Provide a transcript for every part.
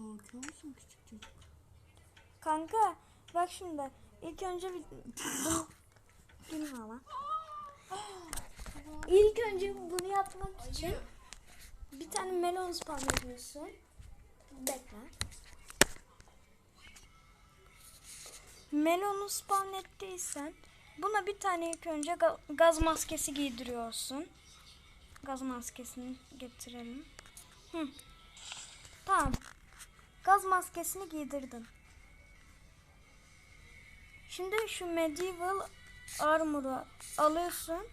Korkuyor musun küçük çocuk? Kanka bak şimdi ilk önce bir bilme ama. İlk önce bunu yapmak için bir tane melon spam ediyorsun. Bekle. Melonu spawn ettiysen buna bir tane ilk önce ga- gaz maskesi giydiriyorsun. Gaz maskesini getirelim. Hı. Tamam. Gaz maskesini giydirdin. Şimdi şu medieval armor'u alıyorsun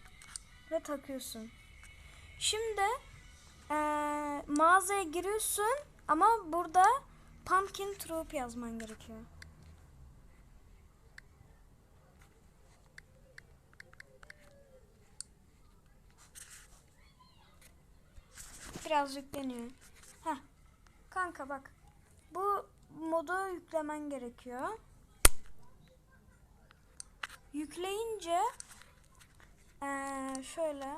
ve takıyorsun. Şimdi eee, mağazaya giriyorsun ama burada pumpkin troop yazman gerekiyor. Biraz yükleniyor. Heh. Kanka bak. Bu modu yüklemen gerekiyor. Yükleyince eee, şöyle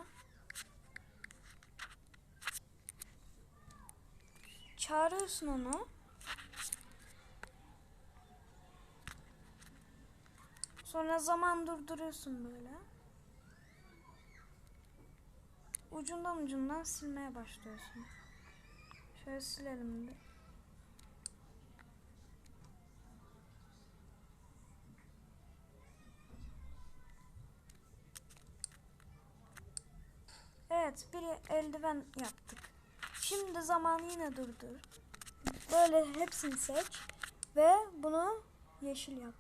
çağırıyorsun onu. Sonra zaman durduruyorsun böyle. Ucundan ucundan silmeye başlıyorsun. Şöyle silelim bir. Evet, bir eldiven yaptık. Şimdi zamanı yine durdur. Böyle hepsini seç ve bunu yeşil yap.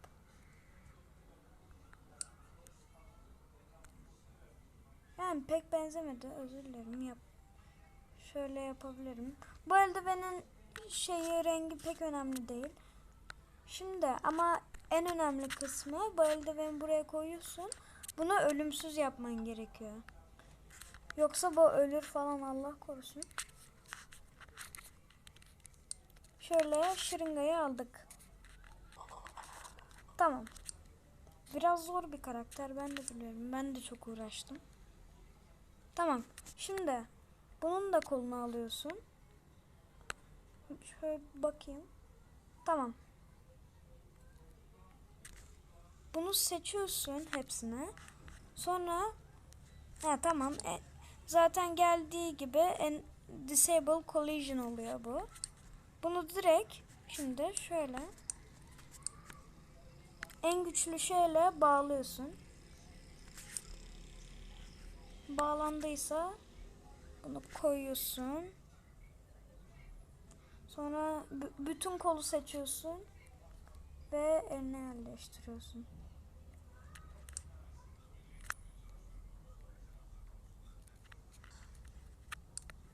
Yani pek benzemedi. Özür dilerim. Yap. Şöyle yapabilirim. Bu eldivenin şeyi rengi pek önemli değil. Şimdi ama en önemli kısmı bu eldiveni buraya koyuyorsun. Bunu ölümsüz yapman gerekiyor. Yoksa bu ölür falan Allah korusun. Şöyle şırıngayı aldık. Tamam. Biraz zor bir karakter ben de biliyorum. Ben de çok uğraştım. Tamam. Şimdi bunun da kolunu alıyorsun. Şöyle bakayım. Tamam. Bunu seçiyorsun hepsine. Sonra ha tamam. E, zaten geldiği gibi disable collision oluyor bu. Bunu direkt şimdi şöyle en güçlü şeyle bağlıyorsun. Bağlandıysa bunu koyuyorsun. Sonra bütün kolu seçiyorsun ve eline yerleştiriyorsun.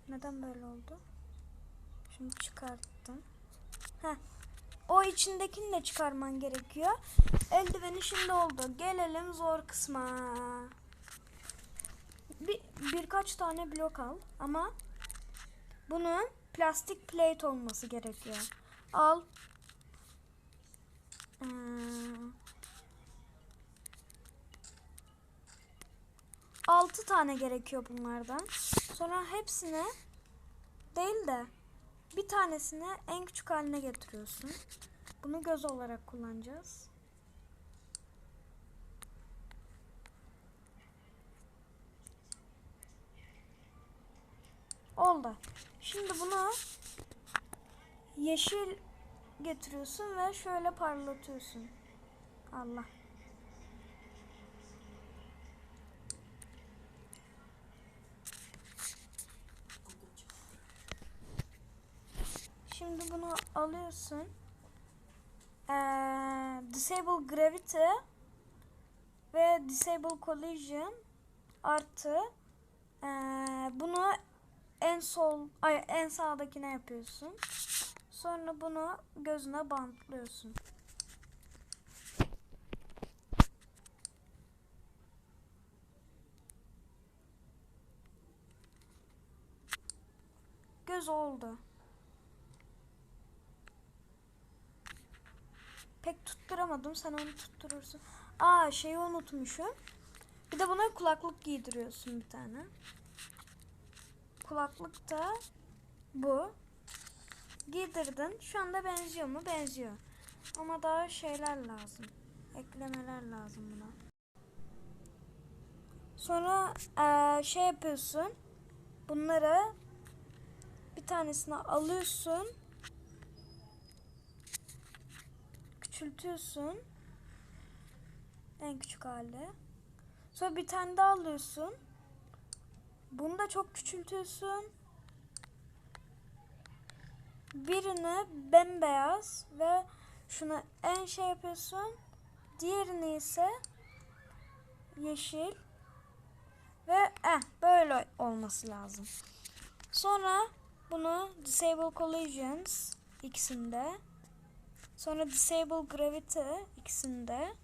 Neden böyle oldu? Şimdi çıkarttım. Heh. O içindekini de çıkarman gerekiyor. Eldiveni şimdi oldu. Gelelim zor kısma. Bir, birkaç tane blok al ama bunun plastik plate olması gerekiyor. Al. Hmm. 6 tane gerekiyor bunlardan. Sonra hepsini değil de bir tanesini en küçük haline getiriyorsun. Bunu göz olarak kullanacağız. Oldu. Şimdi bunu yeşil getiriyorsun ve şöyle parlatıyorsun. Allah. Alıyorsun. Ee, disable gravity ve disable collision artı ee, bunu en sol ay en sağdakine yapıyorsun. Sonra bunu gözüne bantlıyorsun. Göz oldu. Pek tutturamadım. Sen onu tutturursun. Aa şeyi unutmuşum. Bir de buna kulaklık giydiriyorsun bir tane. Kulaklık da bu. giydirdin. Şu anda benziyor mu? Benziyor. Ama daha şeyler lazım. Eklemeler lazım buna. Sonra eee, şey yapıyorsun. Bunları bir tanesini alıyorsun. Küçültüyorsun. En küçük hali. Sonra bir tane daha alıyorsun. Bunu da çok küçültüyorsun. Birini bembeyaz ve şunu en şey yapıyorsun. Diğerini ise yeşil. Ve eh böyle olması lazım. Sonra bunu Disable Collisions ikisinde. Sonra Disable Gravity ikisinde.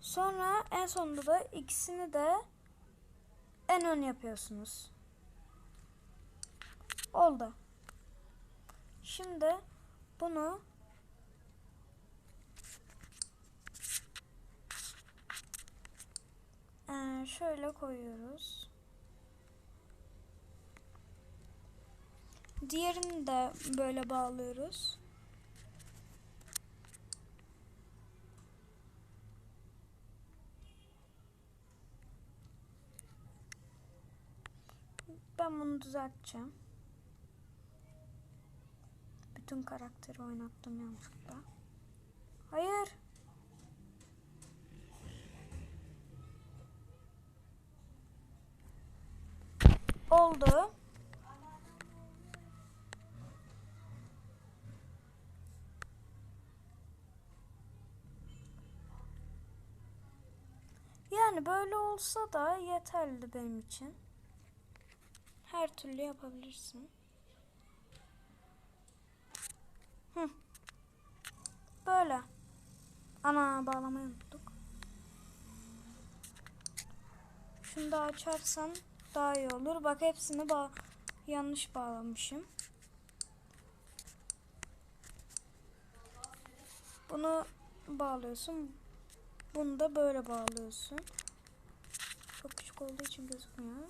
Sonra en sonunda da ikisini de en ön yapıyorsunuz. Oldu. Şimdi bunu şöyle koyuyoruz. Diğerini de böyle bağlıyoruz. Ben bunu düzelteceğim. Bütün karakteri oynattım yanlışlıkla. Hayır. Oldu. Yani böyle olsa da yeterli benim için. Her türlü yapabilirsin. Hı. Böyle. Ana bağlamayı unuttuk. Şunu da açarsan daha iyi olur. Bak hepsini bağ yanlış bağlamışım. Bunu bağlıyorsun. Bunu da böyle bağlıyorsun. Küçük olduğu için gözükmüyor.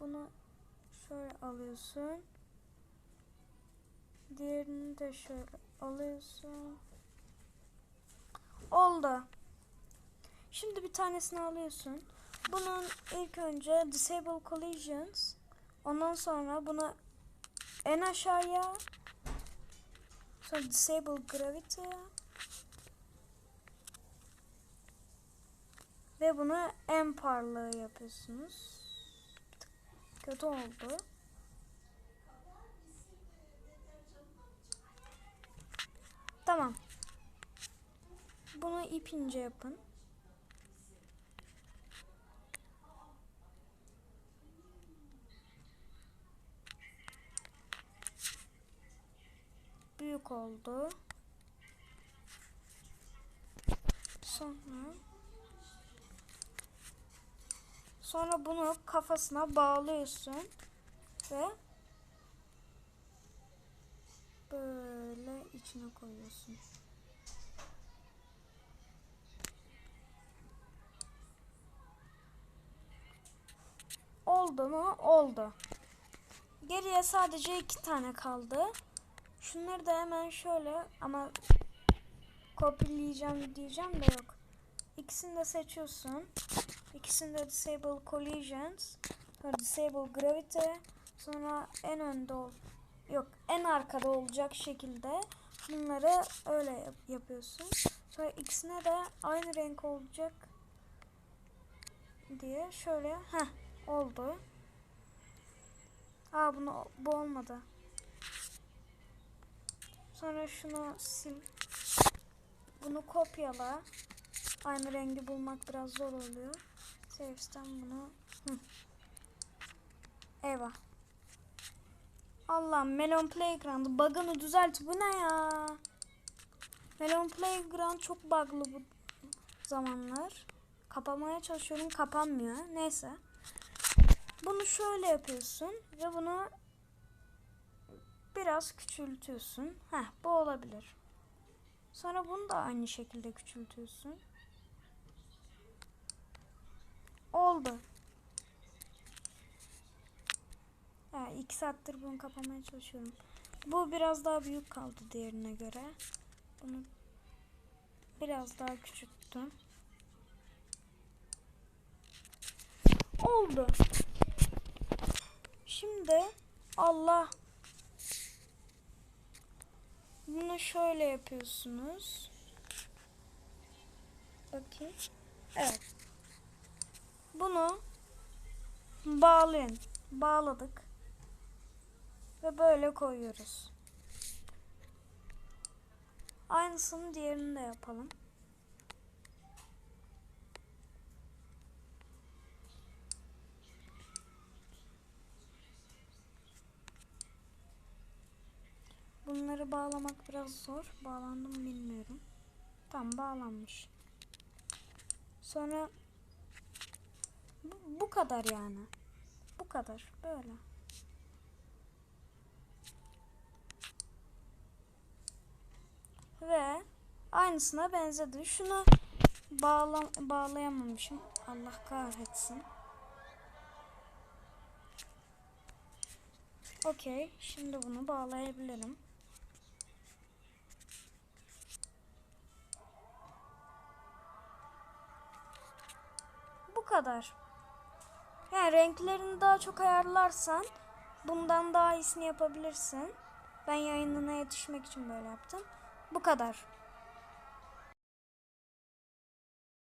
Bunu şöyle alıyorsun. Diğerini de şöyle alıyorsun. Oldu. Şimdi bir tanesini alıyorsun. Bunun ilk önce Disable Collisions. Ondan sonra bunu en aşağıya. Sonra Disable Gravity. Ve bunu en parlağı yapıyorsunuz. Kötü oldu. Tamam. Bunu ip ince yapın. Büyük oldu. Sonra Sonra bunu kafasına bağlıyorsun ve böyle içine koyuyorsun. Oldu mu? Oldu. Geriye sadece iki tane kaldı. Şunları da hemen şöyle ama kopyalayacağım diyeceğim de yok. İkisini de seçiyorsun. İkisini de disable collisions. Sonra disable gravity. Sonra en önde ol. Yok en arkada olacak şekilde bunları öyle yap- yapıyorsun. Sonra ikisine de aynı renk olacak diye şöyle ha oldu. Aa bunu bu olmadı. Sonra şunu sil. Bunu kopyala. Aynı rengi bulmak biraz zor oluyor. Saves'ten bunu. Hı. Eyvah. Allah Melon Playground bug'ını düzelt. Bu ne ya? Melon Playground çok bug'lı bu zamanlar. Kapamaya çalışıyorum kapanmıyor. Neyse. Bunu şöyle yapıyorsun ve bunu biraz küçültüyorsun. Heh bu olabilir. Sonra bunu da aynı şekilde küçültüyorsun. Oldu. Ha, iki saattir bunu kapamaya çalışıyorum. Bu biraz daha büyük kaldı diğerine göre. Bunu biraz daha küçülttüm. Oldu. Şimdi Allah bunu şöyle yapıyorsunuz. Bakayım. Evet. Bunu bağlayın. Bağladık. Ve böyle koyuyoruz. Aynısını diğerini de yapalım. Bunları bağlamak biraz zor. Bağlandı mı bilmiyorum. Tam bağlanmış. Sonra kadar yani. Bu kadar. Böyle. Ve aynısına benzedi. Şunu bağla, bağlayamamışım. Allah kahretsin. Okey. Şimdi bunu bağlayabilirim. Bu kadar. Yani renklerini daha çok ayarlarsan bundan daha iyisini yapabilirsin. Ben yayınına yetişmek için böyle yaptım. Bu kadar.